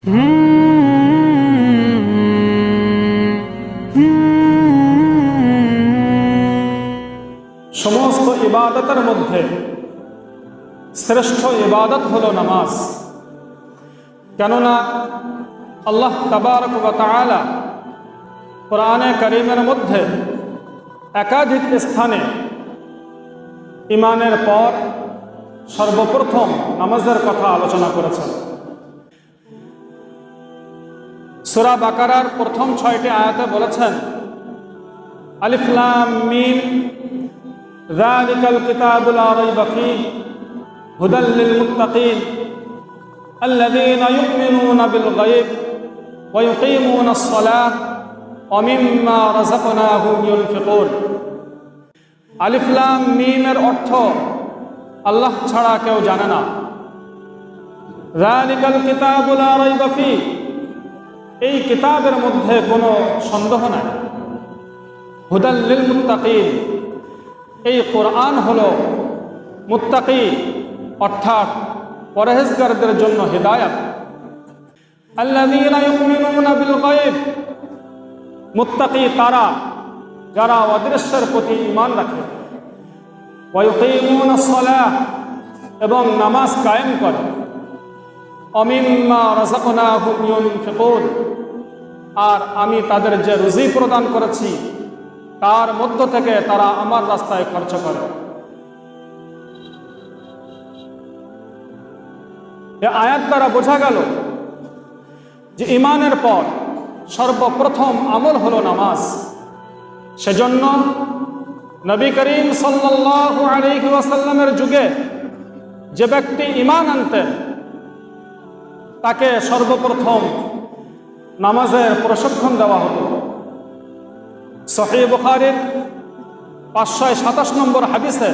সমস্ত ইবাদতের মধ্যে শ্রেষ্ঠ ইবাদত হল নামাজ। কেননা আল্লাহ তাবারক তাআলা কোরআনে করিমের মধ্যে একাধিক স্থানে ইমানের পর সর্বপ্রথম নামাজের কথা আলোচনা করেছেন। সুরা বাকারার প্রথম ছয়টি আয়াতে বলেছেন আলিফলাম মিম ذلكল কিতাবুল লা রাইবা ফিহ, হুদাল লিল মুত্তাকিন الذين يؤمنون بالغيب ويقيمون الصلاة ومما رزقناهم ينفقون আলিফ লাম মিমের অর্থ, আল্লাহ ছাড়া কেউ জানে না। ذلك কিতাবুল لا ريب এই কিতাবের মধ্যে কোনো সন্দেহ নাই। হুদাল্লিল মুত্তাকিন। এই কোরআন হল মুত্তাকি, অর্থাৎ পরহেজগারদের জন্য হৃদায়ত। মুত্তাকি তারা, যারা অদৃশ্যের প্রতি ঈমান রাখে। এবং নামাজ কায়েম করে। অমিম্মা রাযাকনাহুম ইউনফিকুন। আর আমি তাদের যে রুজি প্রদান করেছি, তার মধ্য থেকে তারা আমার রাস্তায় খরচ করে। এ আয়াত দ্বারা বোঝা গেল যে ইমানের পর সর্বপ্রথম আমল হলো নামাজ। সেজন্য নবী করিম সাল্লাল্লাহু আলাইহি ওয়াসাল্লামের যুগে যে ব্যক্তি ইমান আনতেন তাকে সর্বপ্রথম নামাজের প্রশিক্ষণ দেওয়া হতো। সহি বুখারির পাঁচশো সাতাশ নম্বর হাদিসে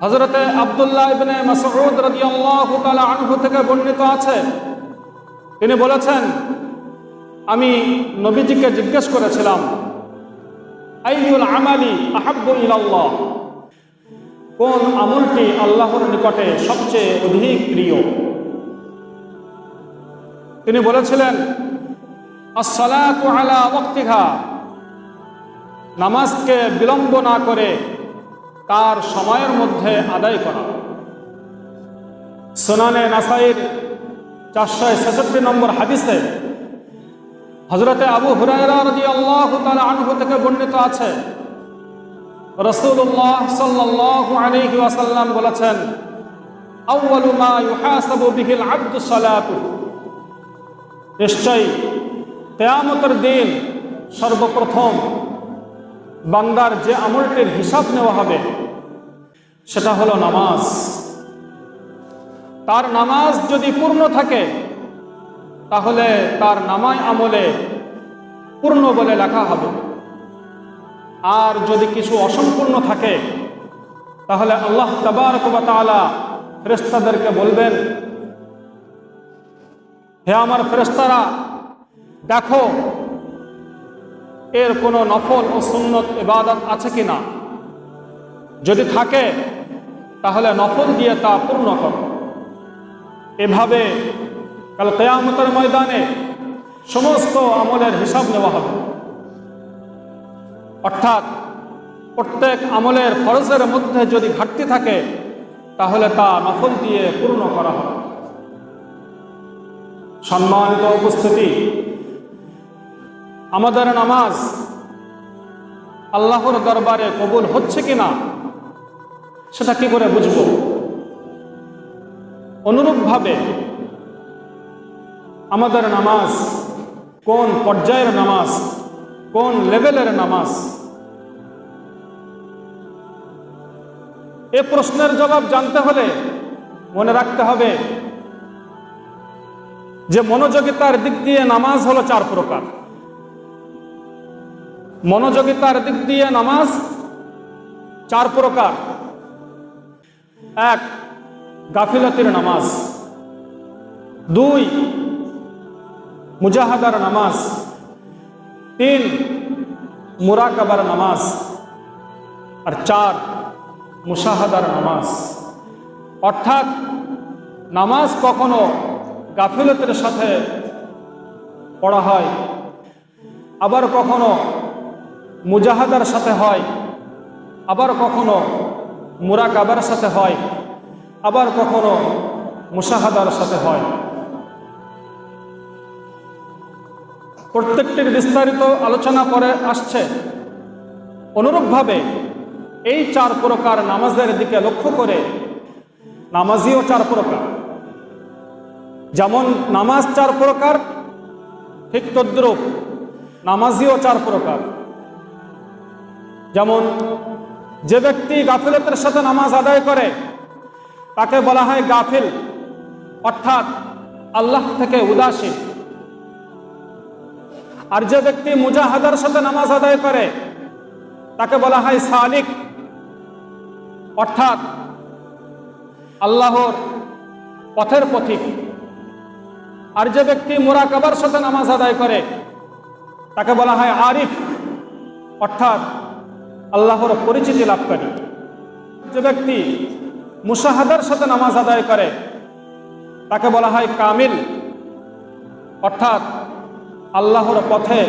হজরতে আবদুল্লাহ ইবনে মাসউদ রাদিয়াল্লাহু তাআলা আনহু থেকে বর্ণিত আছে। তিনি বলেছেন, আমি নবীজিকে জিজ্ঞেস করেছিলাম, আইয়ুল আমালি আহাব্বু ইলাল্লাহ? কোন আমলটি আল্লাহর নিকটে সবচেয়ে অধিক প্রিয়? তিনি বলেছিলেন নামাজকে বিলম্ব না করে তার সময়ের মধ্যে আদায় করা। সোনানে নাসাইর চারশো ছেষট্টি নম্বর হাদিসে হজরতে আবু হুরায়রা রাজি আল্লাহ তালা আনহু থেকে বর্ণিত আছে রসুল্লাহ বলেছেন নিশ্চয়ই কেয়ামতের দিন সর্বপ্রথম বান্দার যে আমলটির হিসাব নেওয়া হবে, সেটা হলো নামাজ। তার নামাজ যদি পূর্ণ থাকে, তাহলে তার নামায় আমলে পূর্ণ বলে লেখা হবে। আর যদি কিছু অসম্পূর্ণ থাকে, তাহলে আল্লাহ তালা ফেরেস্তাদেরকে বলবেন হে আমার ফেরেস্তারা দেখো, এর কোনো নফল ও সুন্নত ইবাদত আছে কি না? যদি থাকে, তাহলে নফল দিয়ে তা পূর্ণ কর। এভাবে কাল কেয়ামতের ময়দানে সমস্ত আমলের হিসাব নেওয়া হবে। অর্থাৎ, প্রত্যেক আমলের ফরজের মধ্যে যদি ঘাটতি থাকে, তাহলে তা নফল দিয়ে পূর্ণ করা হবে। সম্মানিত উপস্থিতি। আমাদের নামাজ আল্লাহর দরবারে কবুল হচ্ছে কি না সেটা কি করে বুঝব? অনুরূপভাবে আমাদের নামাজ কোন পর্যায়ের নামাজ, কোন লেভেলের নামাজ? এ প্রশ্নের জবাব জানতে হলে মনে রাখতে হবে যে মনোযোগিতার দিক দিয়ে নামাজ হলো চার প্রকার। মনোযোগিতার দিক দিয়ে নামাজ চার প্রকার। এক, গাফিলতির নামাজ। দুই, মুজাহাদার নামাজ। তিন, মুরাকাবার নামাজ। আর চার, মুশাহাদার নামাজ। অর্থাৎ নামাজ কখনো গাফিলতের সাথে পড়া হয়, আবার কখনো মুজাহাদার সাথে হয়, আবার কখনো মুরাকাবার সাথে হয়, আবার কখনো মুসাহাদার সাথে হয়। প্রত্যেকটির বিস্তারিত আলোচনা করে আসছে। অনুরূপভাবে এই চার প্রকার নামাজের দিকে লক্ষ্য করে নামাজিও চার প্রকার। যেমন নামাজ চার প্রকার, ঠিক তদ্রুপ, নামাজিও চার প্রকার। যেমন, যে ব্যক্তি গাফিলতের সাথে নামাজ আদায় করে, তাকে বলা হয় গাফিল, অর্থাৎ আল্লাহ থেকে উদাসীন আর যে ব্যক্তি মুজাহাদার সাথে নামাজ আদায় করে, তাকে বলা হয় সালিক, অর্থাৎ আল্লাহর পথের পথিক। আর যে ব্যক্তি মোরাকাবার সাথে নামাজ আদায় করে, তাকে বলা হয় আরিফ। অর্থাৎ আল্লাহর পরিচিতি লাভকারী। যে ব্যক্তি মুশাহাদার সাথে নামাজ আদায় করে, তাকে বলা হয় কামিল। অর্থাৎ আল্লাহর পথে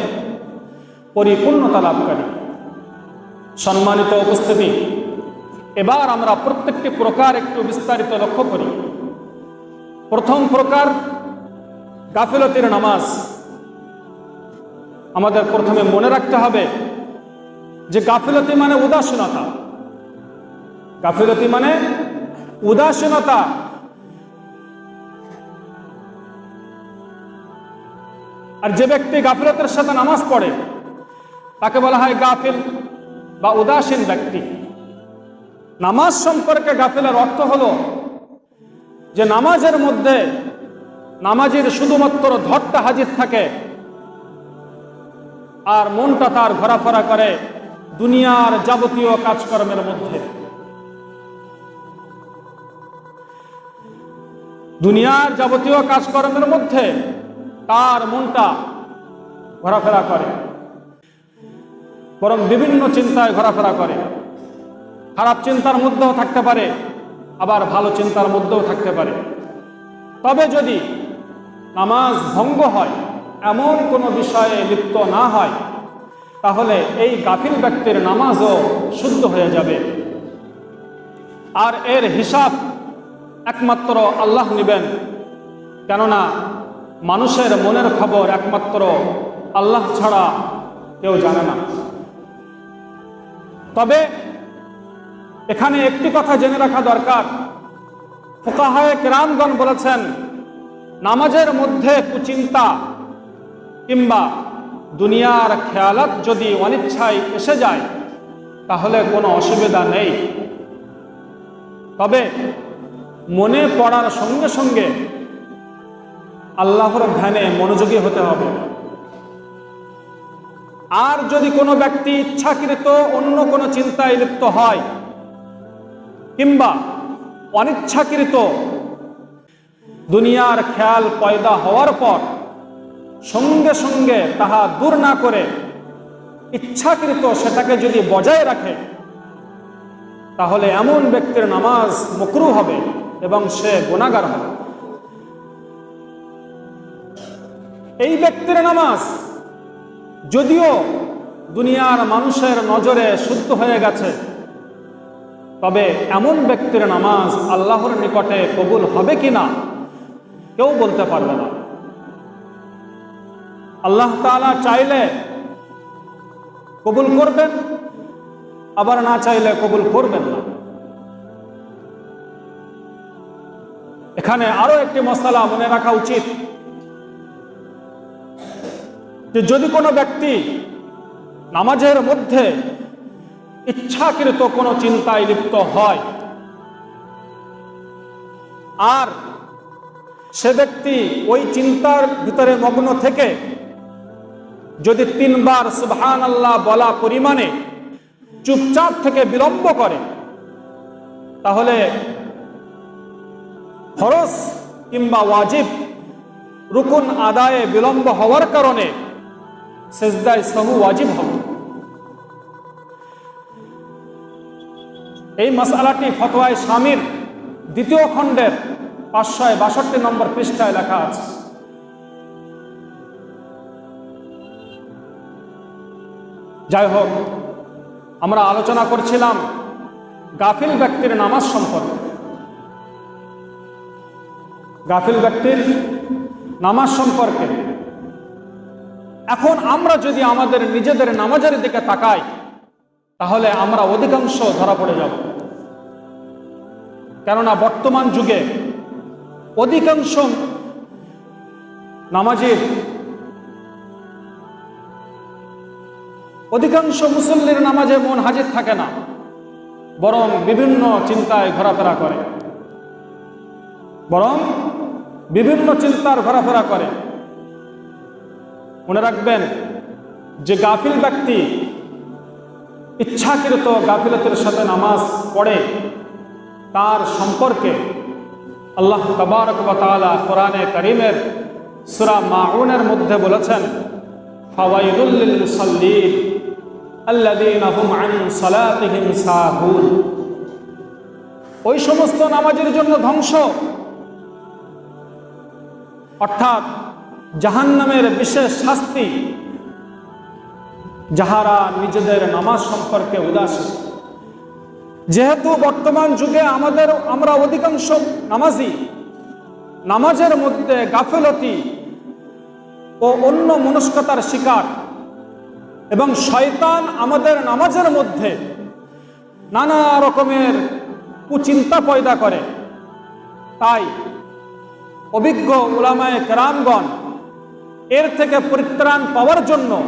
পরিপূর্ণতা লাভকারী। সম্মানিত উপস্থিতি, এবার আমরা প্রত্যেকটি প্রকার একটু বিস্তারিত লক্ষ্য করি। প্রথম প্রকার গাফিলতির নামাজ আমাদের প্রথমে মনে রাখতে হবে যে গাফিলতি মানে উদাসীনতা। গাফিলতি মানে উদাসীনতা। আর যে ব্যক্তি গাফিলতের সাথে নামাজ পড়ে, তাকে বলা হয় গাফিল বা উদাসীন ব্যক্তি। নামাজ সম্পর্কে গাফিলের অর্থ হলো যে নামাজের মধ্যে নামাজের শুধুমাত্র ধরটা হাজির থাকে। আর মনটা তার ঘোরাফেরা করে দুনিয়ার যাবতীয় কাজকর্মের মধ্যে। দুনিয়ার যাবতীয় কাজকর্মের মধ্যে তার মনটা ঘোরাফেরা করে। বরং বিভিন্ন চিন্তায় ঘোরাফেরা করে। খারাপ চিন্তার মধ্যেও থাকতে পারে, আবার ভালো চিন্তার মধ্যেও থাকতে পারে। তবে যদি নামাজ ভঙ্গ হয়, এমন কোনো বিষয়ে লিপ্ত না হয়, তাহলে এই গাফিল ব্যক্তির নামাজও শুদ্ধ হয়ে যাবে। আর এর হিসাব একমাত্র আল্লাহ নেবেন, কেননা মানুষের মনের খবর একমাত্র আল্লাহ ছাড়া কেউ জানে না। তবে এখানে একটি কথা জেনে রাখা দরকার। ফোকাহায় কেরামগণ বলেছেন নামাজের মধ্যে কুচিন্তা কিংবা দুনিয়ার খেয়ালাত যদি অনিচ্ছায় এসে যায়, তাহলে কোনো অসুবিধা নেই। তবে মনে পড়ার সঙ্গে সঙ্গে আল্লাহর ধ্যানে মনোযোগী হতে হবে। আর যদি কোনো ব্যক্তি ইচ্ছাকৃত অন্য কোনো চিন্তায় লিপ্ত হয়, কিংবা অনিচ্ছাকৃত দুনিয়ার খেয়াল পয়দা হওয়ার পর সঙ্গে সঙ্গে তাহা দূর না করে ইচ্ছাকৃত সেটাকে যদি বজায় রাখে, তাহলে এমন ব্যক্তির নামাজ মকরু হবে এবং সে গুণাগার হবে। এই ব্যক্তির নামাজ যদিও দুনিয়ার মানুষের নজরে শুদ্ধ হয়ে গেছে, তবে এমন ব্যক্তির নামাজ আল্লাহর নিকটে কবুল হবে কি না কেউ বলতে পারবে না। আল্লাহ তালা চাইলে কবুল করবেন, আবার না চাইলে কবুল করবেন না। এখানে আরও একটি মশালা মনে রাখা উচিত। যে যদি কোনো ব্যক্তি নামাজের মধ্যে ইচ্ছাকৃত কোনো চিন্তায় লিপ্ত হয়, আর সে ব্যক্তি ওই চিন্তার ভিতরে মগ্ন থেকে যদি তিনবার সুবহান আল্লাহ বলা পরিমাণে চুপচাপ থেকে বিলম্ব করে, তাহলে ফরজ কিংবা ওয়াজিব রুকুন আদায়ে বিলম্ব হওয়ার কারণে সেজদায় সাহু ওয়াজিব হবে। এই মশালাটি ফতোয়ায় স্বামীর দ্বিতীয় খণ্ডের পাঁচশো বাষট্টি নম্বর পৃষ্ঠায় লেখা আছে। যাই হোক, আমরা আলোচনা করছিলাম গাফিল ব্যক্তির নামাজ সম্পর্কে। গাফিল ব্যক্তির নামাজ সম্পর্কে। এখন আমরা যদি আমাদের নিজেদের নামাজের দিকে তাকাই, তাহলে আমরা অধিকাংশ ধরা পড়ে যাব। কেননা বর্তমান যুগে অধিকাংশ নামাজের অধিকাংশ মুসল্লির নামাজে মন হাজির থাকে না, বরং বিভিন্ন চিন্তায় ঘোরাফেরা করে। বরং বিভিন্ন চিন্তার ঘোরাফেরা করে। মনে রাখবেন যে গাফিল ব্যক্তি ইচ্ছাকৃত গাফিলতের সাথে নামাজ পড়ে, তার সম্পর্কে আল্লাহ তবারক তাআলা কোরআনে করিমের সুরা মাউনের মধ্যে বলেছেন ওই সমস্ত নামাজের জন্য ধ্বংস। অর্থাৎ জাহান্নামের বিশেষ শাস্তি, যাহারা নিজেদের নামাজ সম্পর্কে উদাসীন। যেহেতু বর্তমান যুগে আমাদের, আমরা অধিকাংশ নামাজি, নামাজের মধ্যে গাফেলতি ও অন্য মনস্কতার শিকার। এবং শয়তান আমাদের নামাজের মধ্যে নানা রকমের কুচিন্তা পয়দা করে। তাই অভিজ্ঞ উলামায়ে কেরামগণ এর থেকে পরিত্রাণ পাওয়ার জন্য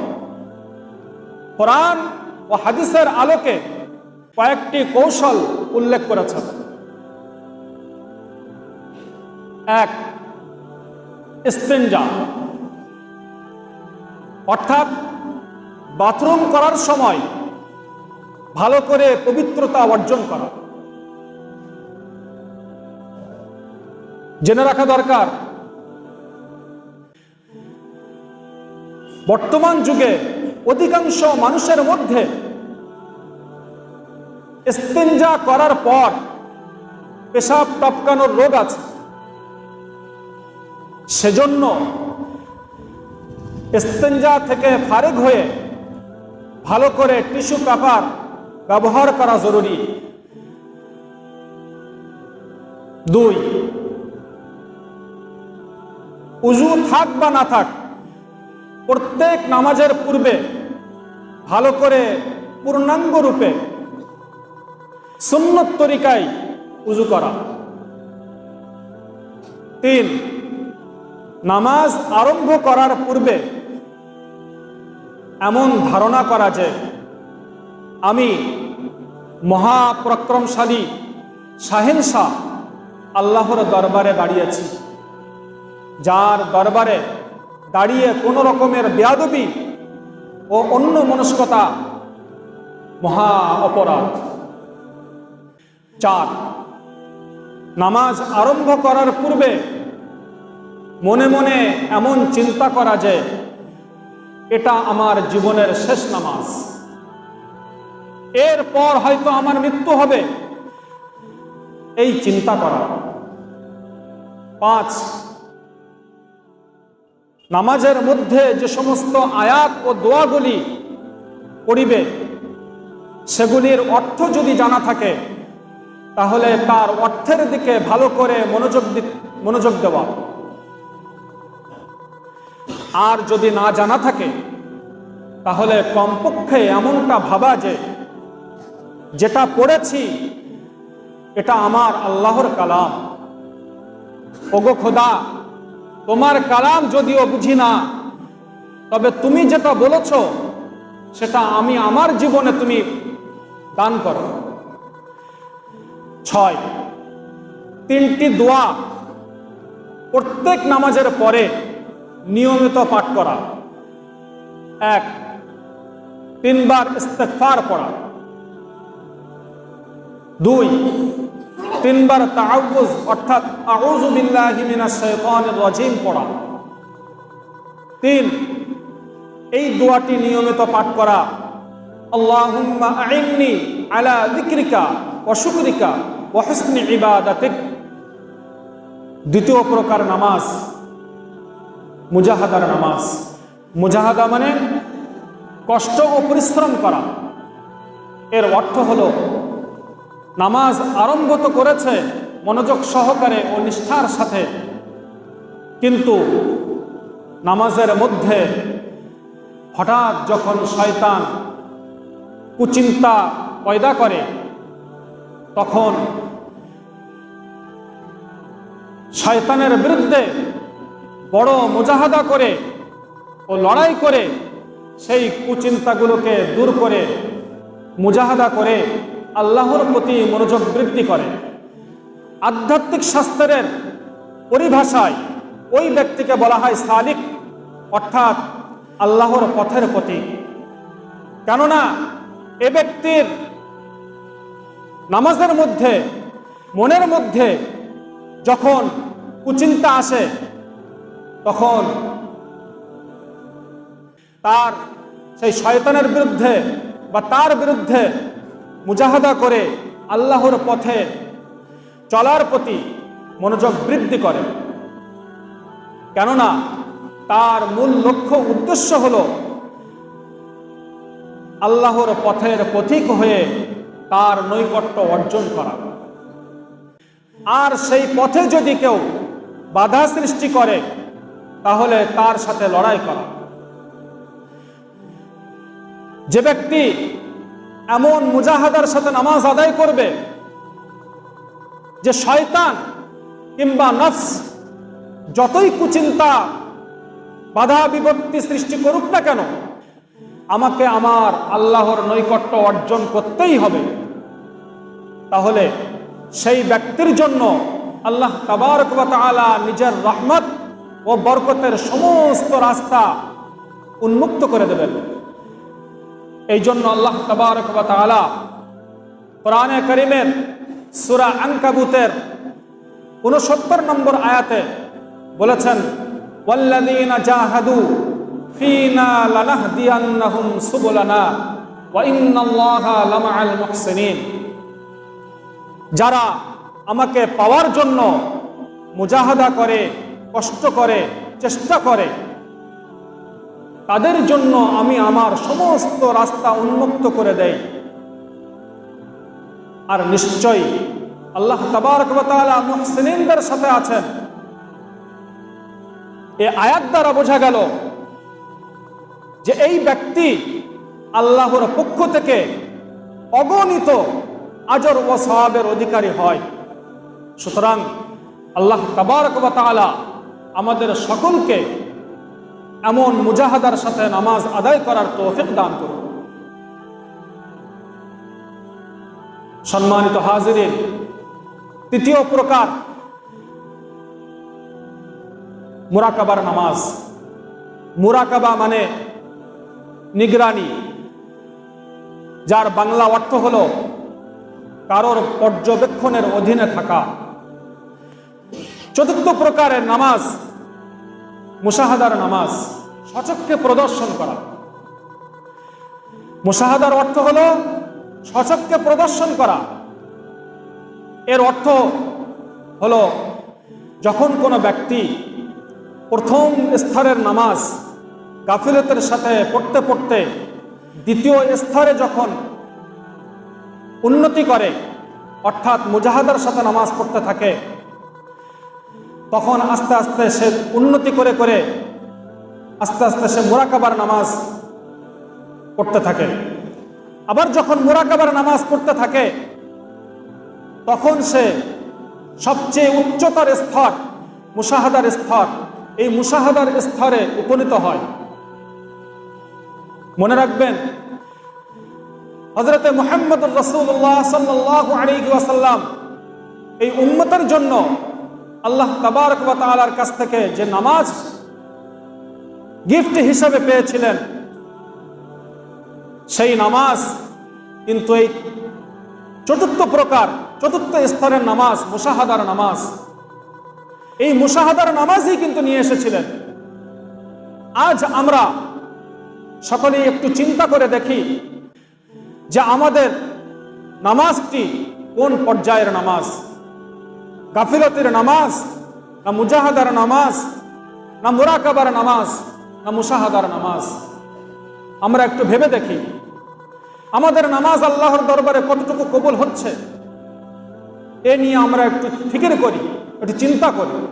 কোরআন ও হাদিসের আলোকে কয়েকটি কৌশল উল্লেখ করেছেন। এক ইস্তেঞ্জা অর্থাৎ বাথরুম করার সময় ভালো করে পবিত্রতা অর্জন করা। জেনে রাখা দরকার, বর্তমান যুগে অধিকাংশ মানুষের মধ্যে ইস্তেঞ্জা করার পর পেশাব টপকানোর রোগ আছে। সেজন্য ইস্তেঞ্জা থেকে ফারেক হয়ে ভালো করে টিস্যু পেপার ব্যবহার করা জরুরি। দুই, উজু থাক বা না থাক, প্রত্যেক নামাজের পূর্বে ভালো করে পূর্ণাঙ্গ রূপে সুন্নত তরিকায় উজু করা। তিন, নামাজ আরম্ভ করার পূর্বে এমন ধারণা করা যে আমি মহাপরাক্রমশালী শাহেনশাহ আল্লাহর দরবারে দাঁড়িয়েছি, যার দরবারে দাঁড়িয়ে কোনো রকমের বেয়াদবি ও অন্য মনস্কতা মহা অপরাধ। চার। নামাজ আরম্ভ করার পূর্বে মনে মনে এমন চিন্তা করা যে এটা আমার জীবনের শেষ নামাজ। এরপর হয়তো আমার মৃত্যু হবে। এই চিন্তা করা। পাঁচ। নামাজের মধ্যে যে সমস্ত আয়াত ও দোয়াগুলি পড়িবে, সেগুলির অর্থ যদি জানা থাকে তাহলে তার অর্থের দিকে ভালো করে মনোযোগ মনোযোগ দেওয়া। আর যদি না জানা থাকে, তাহলে কমপক্ষে এমনটা ভাবা যে, যেটা পড়েছি, এটা আমার আল্লাহর কালাম। ওগো খোদা, তোমার কালাম যদিও বুঝি না, তবে তুমি যেটা বলেছ, সেটা আমি আমার জীবনে তুমি দান করো। ছয়। তিনটি দোয়া প্রত্যেক নামাজের পরে নিয়মিত পাঠ করা। এক, তিনবার ইস্তেফার পড়া। দুই, তিনবার তাআউজ অর্থাৎ আউযু বিল্লাহি মিনাশ শাইতানির রাজিম পড়া। তিন, এই দোয়াটি নিয়মিত পাঠ করা। আল্লাহুম্মা আইন্নি আলা যিকরিকা ওয়া শুকরিকা ওয়া হুসনি ইবাদাতিক। দ্বিতীয় প্রকার নামাজ, মুজাহাদার নামাজ। মুজাহাদা মানে কষ্ট ও পরিশ্রম করা। এর অর্থ হলো, নামাজ আরম্ভ তো করেছে মনোযোগ সহকারে ও নিষ্ঠার সাথে, কিন্তু নামাজের মধ্যে হঠাৎ যখন শয়তান কুচিন্তা পয়দা করে, তখন শয়তানের বিরুদ্ধে বড় মুজাহাদা করে ও লড়াই করে সেই কুচিন্তাগুলোকে দূর করে, মুজাহাদা করে আল্লাহর প্রতি মনোযোগ বৃদ্ধি করে। আধ্যাত্মিক শাস্ত্রের পরিভাষায় ওই ব্যক্তিকে বলা হয় সালিক, অর্থাৎ আল্লাহর পথের প্রতীক। কেননা এ ব্যক্তির নামাজের মধ্যে, মনের মধ্যে যখন কুচিন্তা আসে, তখন তার সেই শয়তানের বিরুদ্ধে বা তার বিরুদ্ধে মুজাহাদা করে আল্লাহর পথে চলার প্রতি মনোযোগ বৃদ্ধি করে। কেননা তার মূল লক্ষ্য, উদ্দেশ্য হল আল্লাহর পথের পথিক হয়ে তার নৈকট্য অর্জন করা। আর সেই পথে যদি কেউ বাধা সৃষ্টি করে, তাহলে তার সাথে লড়াই করা। যে ব্যক্তি এমন মুজাহাদার সাথে নামাজ আদায় করবে, যে শয়তান কিংবা নফস যতই কুচিন্তা, বাধা বিপত্তি সৃষ্টি করুক না কেন, আমাকে আমার আল্লাহর নৈকট্য অর্জন করতেই হবে। তাহলে সেই ব্যক্তির জন্য আল্লাহ তাবারক ওয়া তাআলা নিজের রহমত ও বরকতের সমস্ত রাস্তা উন্মুক্ত করে দেবেন। এই জন্য আল্লাহ তাবারক ওয়া তাআলা কোরআনে করিমের সূরা আনকাবুতের উনসত্তর নম্বর আয়াতে বলেছেন, ওয়াল্লাযীনা জাহাদু ফিনা লানাহদিয়ান্নাহুম যারা আমাকে পাওয়ার জন্য মুজাহাদা করে, কষ্ট করে, চেষ্টা করে, তাদের জন্য আমি আমার সমস্ত রাস্তা উন্মুক্ত করে দেই। আর নিশ্চয়ই আল্লাহ তাবারকালা মুহসিনদের সাথে আছেন। এ আয়াত দ্বারা বোঝা গেল যে এই ব্যক্তি আল্লাহর পক্ষ থেকে অগণিত আজর ও সওয়াবের অধিকারী হয়। সুতরাং আল্লাহ তাবারকালা আমাদের সকলকে এমন মুজাহাদার সাথে নামাজ আদায় করার তৌফিক দান করুন। সম্মানিত হাজিরিন, তৃতীয় প্রকার মুরাকাবার নামাজ। মুরাকাবা মানে নিগরানি, যার বাংলা অর্থ হল কারোর পর্যবেক্ষণের অধীনে থাকা। চতুর্থ প্রকারের নামাজ, মুসাহাদার নামাজ, সচক্ষে প্রদর্শন করা। মুসাহাদার অর্থ হল সচক্ষে প্রদর্শন করা। এর অর্থ হল যখন কোনো ব্যক্তি প্রথম স্তরের নামাজ গাফিলতের সাথে পড়তে পড়তে দ্বিতীয় স্তরে যখন উন্নতি করে, অর্থাৎ মুজাহাদার সাথে নামাজ পড়তে থাকে, তখন আস্তে আস্তে সে উন্নতি করে করে আস্তে আস্তে সে মোরাকাবার নামাজ পড়তে থাকে। আবার যখন মোরাকাবার নামাজ পড়তে থাকে, তখন সে সবচেয়ে উচ্চতার স্তর, মুসাহাদার স্তর, এই মুসাহাদার স্তরে উপনীত হয়। মনে রাখবেন হজরতে মোহাম্মদ রসুল্লাহ সাল্লাহ আলী ওয়াসাল্লাম, এই উন্মতের জন্য আল্লাহ তাবারক তালার কাছ থেকে যে নামাজ গিফট হিসাবে পেয়েছিলেন, সেই নামাজ কিন্তু এই চতুর্থ প্রকার, চতুর্থ স্তরের নামাজ মুসাহাদার নামাজ, এই মুসাহাদার নামাজই কিন্তু নিয়ে এসেছিলেন। আজ আমরা সকলেই একটু চিন্তা করে দেখি যে আমাদের নামাজটি কোন পর্যায়ের নামাজ? গাফিলতির নামাজ না মুজাহাদার নামাজ না মুরাকাবার নামাজ না মুসাহাদার নামাজ? আমরা একটু ভেবে দেখি। আমাদের নামাজ আল্লাহর দরবারে কতটুকু কবুল হচ্ছে? এ নিয়ে আমরা একটু ফিকির করি, একটু চিন্তা করি।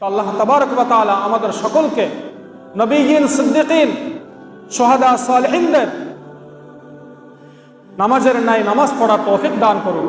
তো আল্লাহ তাবারক ওয়া আমাদের সকলকে নবীন সিদ্দিকিন সোহাদা সালেহিনদের নামাজের ন্যায় নামাজ পড়ার তৌফিক দান করুন।